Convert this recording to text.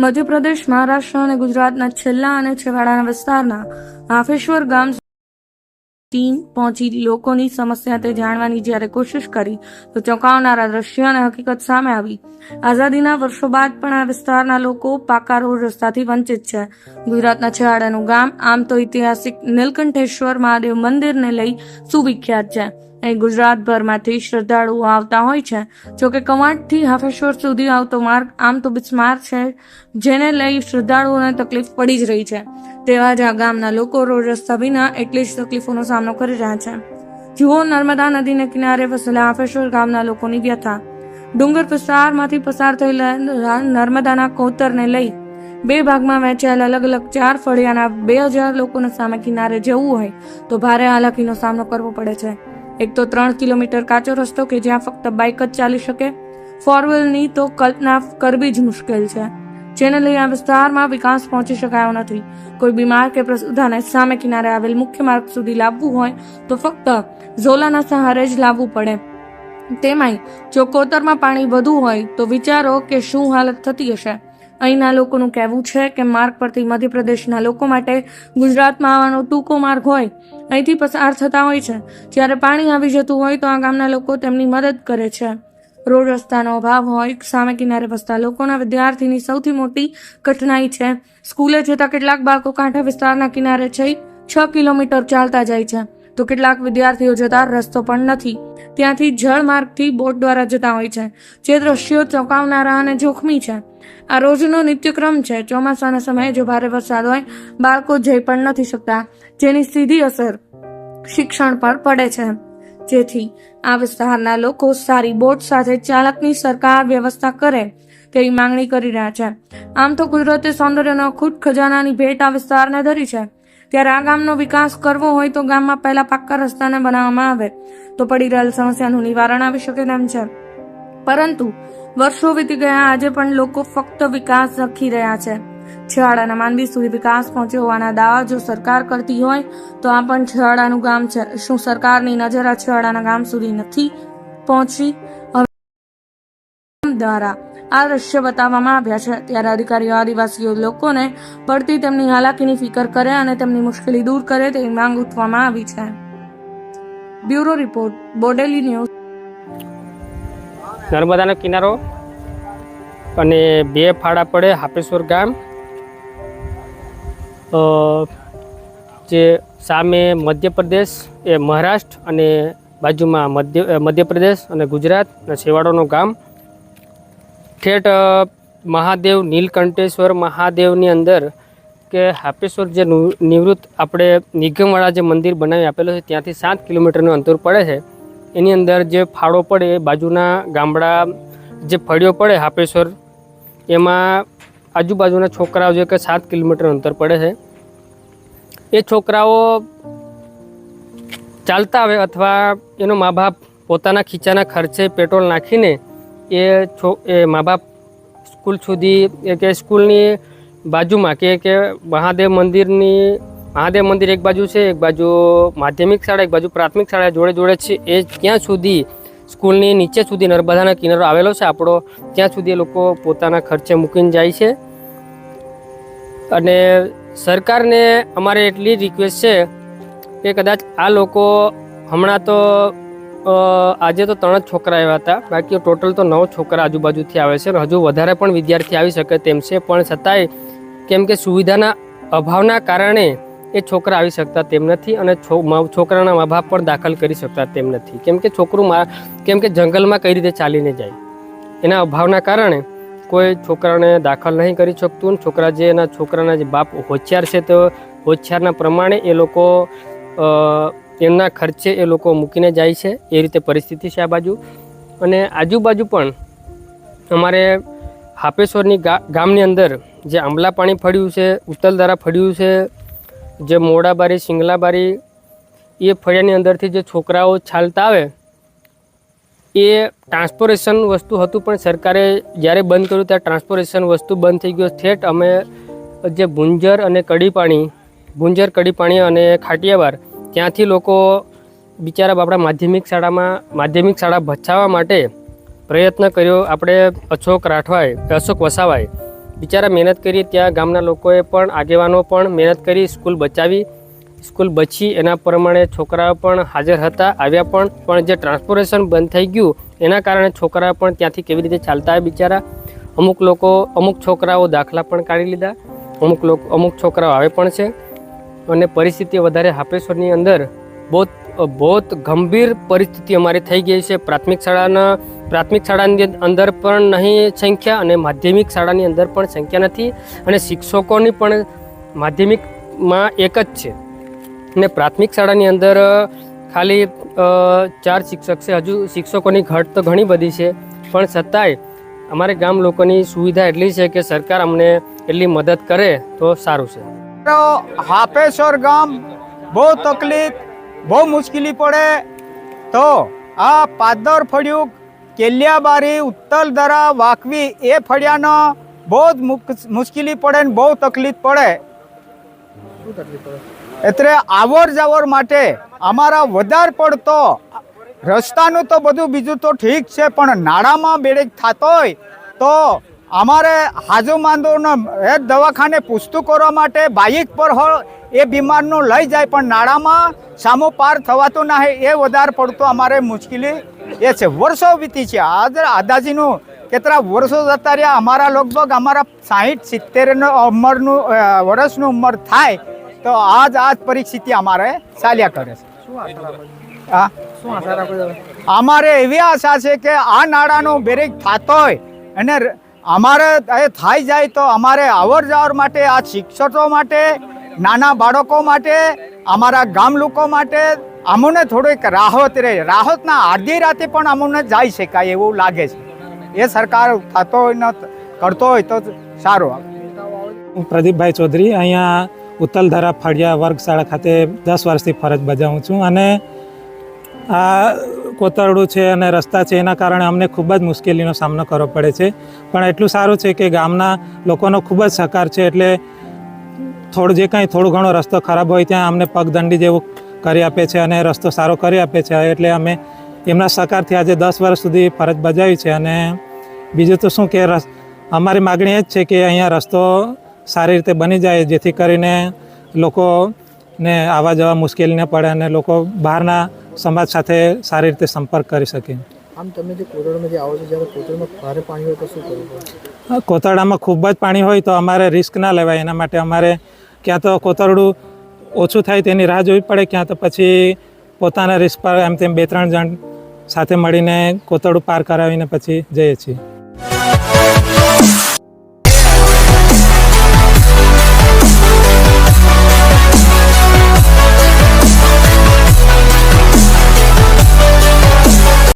મધ્યપ્રદેશ મહારાષ્ટ્ર અને ગુજરાતના છેલ્લા અને છેવાડાના વિસ્તારના હાફેશ્વર ગામ ટીમ પહોંચી લોકોની સમસ્યા તે જાણવાની જ્યારે કોશિશ કરી, તો ચોંકાવનારા દ્રશ્ય અને હકીકત સામે આવી. આઝાદીના વર્ષો બાદ પણ આ વિસ્તારના લોકો પાકા રોડ રસ્તાથી વંચિત છે. ગુજરાતના છેવાડાનું ગામ, આમ તો ઐતિહાસિક નીલકંઠેશ્વર મહાદેવ મંદિરને લઈ સુવિખ્યાત છે. અહીં ગુજરાતભરમાંથી શ્રદ્ધાળુઓ આવતા હોય છે. જોકે કવાંટથી હાફેશ્વર સુધી આવતો માર્ગ આમ તો બિસ્માર છે, જેને લઈ શ્રદ્ધાળુઓને તકલીફ પડી જ રહી છે. તેવા જ આ ગામના લોકો રોડ રસ્તા વિના એટલી જ તકલીફોનો સામનો કરી રહ્યા છે. જુઓ નર્મદા નદીને કિનારે વસેલા આફેશ્વર ગામના લોકોની વ્યથા. ડુંગર પસારમાંથી પસાર થયેલા નર્મદાના કોતરને લઈ બે ભાગમાં વહેંચાયેલા અલગ અલગ ચાર ફળિયાના બે હજાર લોકોને સામે કિનારે જવું હોય તો ભારે હાલાકીનો સામનો કરવો પડે છે. એક તો ત્રણ કિલોમીટર કાચો રસ્તો કે જ્યાં ફક્ત બાઇક જ ચાલી શકે. ફોર તો કલ્પના કરવી જ મુશ્કેલ છે. જેને લઈ આ વિસ્તારમાં વિકાસ પહોંચી શકાયો નથી. કોઈ બીમાર કે પ્રસુધાને સામે કિનારે આવેલ મુખ્ય માર્ગ સુધી લાવવું હોય તો ફક્ત ઝોલાના સહારે જ લાવવું પડે. તેમાંય જો કોતરમાં પાણી વધુ હોય તો વિચારો કે શું હાલત થતી હશે. અહીંના લોકોનું કહેવું છે કે માર્ગ પરથી મધ્યપ્રદેશના લોકો માટે ગુજરાતમાં આવવાનો ટૂંકો માર્ગ હોય. અહીંથી પસાર થતા હોય છે. જ્યારે પાણી આવી જતું હોય તો આ ગામના લોકો તેમની મદદ કરે છે. રોડ રસ્તાનો અભાવ હોય, સામે કિનારે વસતા લોકોના વિદ્યાર્થીની સૌથી મોટી કઠિનાઈ છે. સ્કૂલે જતા કેટલાક બાળકો કાંઠા વિસ્તારના કિનારે જઈ છ કિલોમીટર ચાલતા જાય છે. તો કેટલાક વિદ્યાર્થીઓ જતા રસ્તો પણ નથી. ત્યાંથી જળ માર્ગથી બોટ દ્વારા જતા હોય છે. જે દ્રશ્યો ચોંકાવનારા અને જોખમી છે. આ રોજનો નિત્યક્રમ છે. ચોમાસાના સમયે જો ભારે વરસાદ હોય, બાળકો જઈ પણ નથી શકતા, જેની સીધી અસર શિક્ષણ પર પડે છે. જેથી આ વિસ્તારના લોકો સારી બોટ સાથે ચાલકની સરકાર વ્યવસ્થા કરે તેવી માંગણી કરી રહ્યા છે. આમ તો કુદરતે સૌંદર્યનો ખુદ ખજાનાની ભેટ આ વિસ્તારને ધરી છે. ત્યારે આ ગામનો વિકાસ કરવો હોય તો ગામમાં પહેલા પાક્કા રસ્તાને બનાવવામાં આવે. તો પડી રહેલ સમસ્યાનું નિવારણ આવી શકે તેમ છે. પરંતુ વર્ષો વીતી ગયા, આજે પણ લોકો ફક્ત વિકાસ લખી રહ્યા છે. છેવાડાના માનવી સુધી વિકાસ પહોંચ્યો હોવાના દાવા જો સરકાર કરતી હોય, તો આ પણ છેવાડાનું ગામ છે. શું સરકારની નજર આ છેવાડાના ગામ સુધી નથી પહોંચી? દ્વારા આ દ્રશ્ય બતાવવામાં આવ્યા છે. ત્યારે અધિકારીઓ, આદિવાસીઓ લોકોને પડતી તેમની હાલાકીની ફિકર કરે અને તેમની મુશ્કેલી દૂર કરે તેવી માંગ ઉઠવામાં આવી છે. Bureau report, Bodeli news. નર્મદાનો કિનારો અને બે ફાળા પડે હાપેશ્વર ગામ. જે સામે મધ્યપ્રદેશ એ મહારાષ્ટ્ર અને બાજુમાં મધ્ય મધ્યપ્રદેશ અને ગુજરાત અને શેવાડોનું ગામ. ઠેઠ મહાદેવ નીલકંઠેશ્વર મહાદેવની અંદર કે હાપેશ્વર જે નિવૃત્ત આપણે નિગમવાળા જે મંદિર બનાવી આપેલું છે, ત્યાંથી સાત કિલોમીટરનું અંતર પડે છે. એની અંદર જે ફાળો પડે એ બાજુના ગામડા જે ફળિયો પડે હાપેશ્વર, એમાં આજુબાજુના છોકરાઓ જે કે સાત કિલોમીટર અંતર પડે છે, એ છોકરાઓ ચાલતા આવે અથવા એનો મા બાપ પોતાના ખીચાના ખર્ચે પેટ્રોલ નાખીને એ છો, એ મા બાપ સ્કૂલ સુધી કે સ્કૂલની બાજુમાં કે કે મહાદેવ મંદિરની, મહાદેવ મંદિર એક બાજુ છે, એક બાજુ માધ્યમિક શાળા, એક બાજુ પ્રાથમિક શાળા, જોડે જોડે છે, એ ત્યાં સુધી સ્કૂલની નીચે સુધી નર્મદાના કિનારો આવેલો છે. આપણો ત્યાં સુધી એ લોકો પોતાના ખર્ચે મૂકીને જાય છે. અને સરકારને અમારે એટલી રિક્વેસ્ટ છે કે કદાચ આ લોકો હમણાં તો આજે તો ત્રણ જ છોકરા આવ્યા હતા. બાકી ટોટલ તો નવ છોકરા આજુબાજુથી આવે છે હજુ વધારે પણ વિદ્યાર્થી આવી શકે તેમ છે. પણ છતાંય કેમ કે સુવિધાના અભાવના કારણે એ છોકરા આવી શકતા તેમ નથી અને છોકરાના મા બાપ પણ દાખલ કરી શકતા તેમ નથી. કેમ કે છોકરું કેમ કે જંગલમાં કઈ રીતે ચાલીને જાય? એના અભાવના કારણે કોઈ છોકરાને દાખલ નહીં કરી શકતું છોકરા જે એના છોકરાના જે બાપ હોશિયાર છે તો હોશિયારના પ્રમાણે એ લોકો એમના ખર્ચે એ લોકો મૂકીને જાય છે. એ રીતે પરિસ્થિતિ છે આ બાજુ. અને આજુબાજુ પણ અમારે હાપેશ્વરની ગામની અંદર જે આંબલા પાણી ફળ્યું છે ઉત્તલદારા ફળ્યું છે જે મોડાબારી શિંગલાબારી એ ફળિયાની અંદરથી જે છોકરાઓ ચાલતા આવે, એ ટ્રાન્સપોરેશન વસ્તુ હતું, પણ સરકારે જ્યારે બંધ કર્યું ત્યારે ટ્રાન્સપોરેશન વસ્તુ બંધ થઈ ગયું. ઠેઠ અમે જે ભુંજર અને કડીપાણી, ભુંજર, કડીપાણી અને ખાટિયાવાર ત્યાંથી લોકો બિચારા આપણા માધ્યમિક શાળામાં, માધ્યમિક શાળા બચાવવા માટે પ્રયત્ન કર્યો. આપણે અશોક રાઠવાએ, અશોક વસાવાએ બિચારા મહેનત કરી ત્યાં ગામના લોકોએ પણ, આગેવાનો પણ મહેનત કરી સ્કૂલ બચાવી. સ્કૂલ બચી એના પ્રમાણે છોકરાઓ પણ હાજર હતા, આવ્યા પણ. પણ જે ટ્રાન્સપોર્ટેશન બંધ થઈ ગયું, એના કારણે છોકરાઓ પણ ત્યાંથી કેવી રીતે ચાલતા આવ્યા બિચારા? અમુક લોકો, અમુક છોકરાઓ દાખલા પણ કાઢી લીધા. અમુક લોકો, અમુક છોકરાઓ આવે પણ છે. અને પરિસ્થિતિ વધારે હાપેશ્વરની અંદર બહુ બહુ ગંભીર પરિસ્થિતિ અમારી થઈ ગઈ છે. પ્રાથમિક શાળાના, પ્રાથમિક શાળાની અંદર પણ નહીં સંખ્યા અને માધ્યમિક શાળાની અંદર પણ સંખ્યા નથી અને શિક્ષકોની પણ માધ્યમિકમાં એક જ છે. અને પ્રાથમિક શાળાની અંદર ખાલી ચાર શિક્ષક છે. હજુ શિક્ષકોની ઘટ તો ઘણી બધી છે. પણ છતાંય અમારે ગામ લોકોની સુવિધા એટલી છે કે સરકાર અમને એટલી મદદ કરે તો સારું છે. હાપેશ્વર ગામ બહુ તકલીફ બહુ મુશ્કેલી પડે. તો આ પાદર ફળિયું કેલિયાબારી ઉત્તલ દરા વાકવી એ ફળિયાનો બહુ જ મુશ્કેલી પડે ને બહુ તકલીફ પડે. એટલે આવર જાવર માટે અમારા વધારે પડતો રસ્તાનું તો બધું બીજું તો ઠીક છે, પણ નાળામાં બેડેક થતો હોય તો અમારે હાજુ માંદોનો એ દવાખાને પૂછતું કરવા માટે બાઇક પર હોય એ બીમારનું લઈ જાય પણ નાળામાં સામો પાર થવાતું ના એ વધારે પડતો અમારે મુશ્કેલી એ છે. વર્ષો વીતી છે. આજ આદાજીનું કેટલા વર્ષો જતા રહ્યા અમારા લગભગ અમારા સાહીઠ સિત્તેરનો ઉંમરનું વર્ષનું ઉંમર થાય તો આજ આજ પરિસ્થિતિ અમારે ચાલ્યા કરે છે. હા? અમારે એવી આશા છે કે આ નાળાનો બ્રેક થતો હોય અને અમારે એ થઈ જાય તો અમારે અવર જવર માટે, આ શિક્ષકો માટે, નાના બાળકો માટે, અમારા ગામ લોકો માટે અમને થોડીક રાહત રહે. રાહતના અડધી રાતે પણ અમને જઈ શકાય એવું લાગે છે. એ સરકાર થતો હોય ન કરતો હોય તો સારું હું પ્રદીપભાઈ ચૌધરી અહીંયા ઉત્તલધારા ફળિયા વર્ગશાળા ખાતે દસ વર્ષથી ફરજ બજાવું છું અને આ કોતરડું છે અને રસ્તા છે એના કારણે અમને ખૂબ જ મુશ્કેલીનો સામનો કરવો પડે છે. પણ એટલું સારું છે કે ગામના લોકોનો ખૂબ જ સહકાર છે એટલે થોડું જે કાંઈ થોડું ઘણો રસ્તો ખરાબ હોય ત્યાં અમને પગદંડી જેવું કરી આપે છે અને રસ્તો સારો કરી આપે છે. એટલે અમે એમના સહકારથી આજે દસ વર્ષ સુધી ફરજ બજાવી છે અને બીજું તો શું કે અમારી માગણી એ જ છે કે અહીંયા રસ્તો સારી રીતે બની જાય, જેથી કરીને લોકોને આવવા જવા મુશ્કેલી ન પડે અને લોકો બહારના સમાજ સાથે સારી રીતે સંપર્ક કરી શકે. આમ તમે જે કોતરડમાં જે આવો છો જ્યારે કોતરડમાં ભારે પાણી હોય તો શું કરવું કોતરડામાં ખૂબ જ પાણી હોય તો અમારે રિસ્ક ના લેવાય. એના માટે અમારે ક્યાં તો કોતરડું ઓછું થાય તેની રાહ જોવી પડે ક્યાં તો પછી પોતાના રિસ્ક પર એમ તેમ બે ત્રણ જણ સાથે મળીને કોતરડું પાર કરાવીને પછી જઈએ છીએ.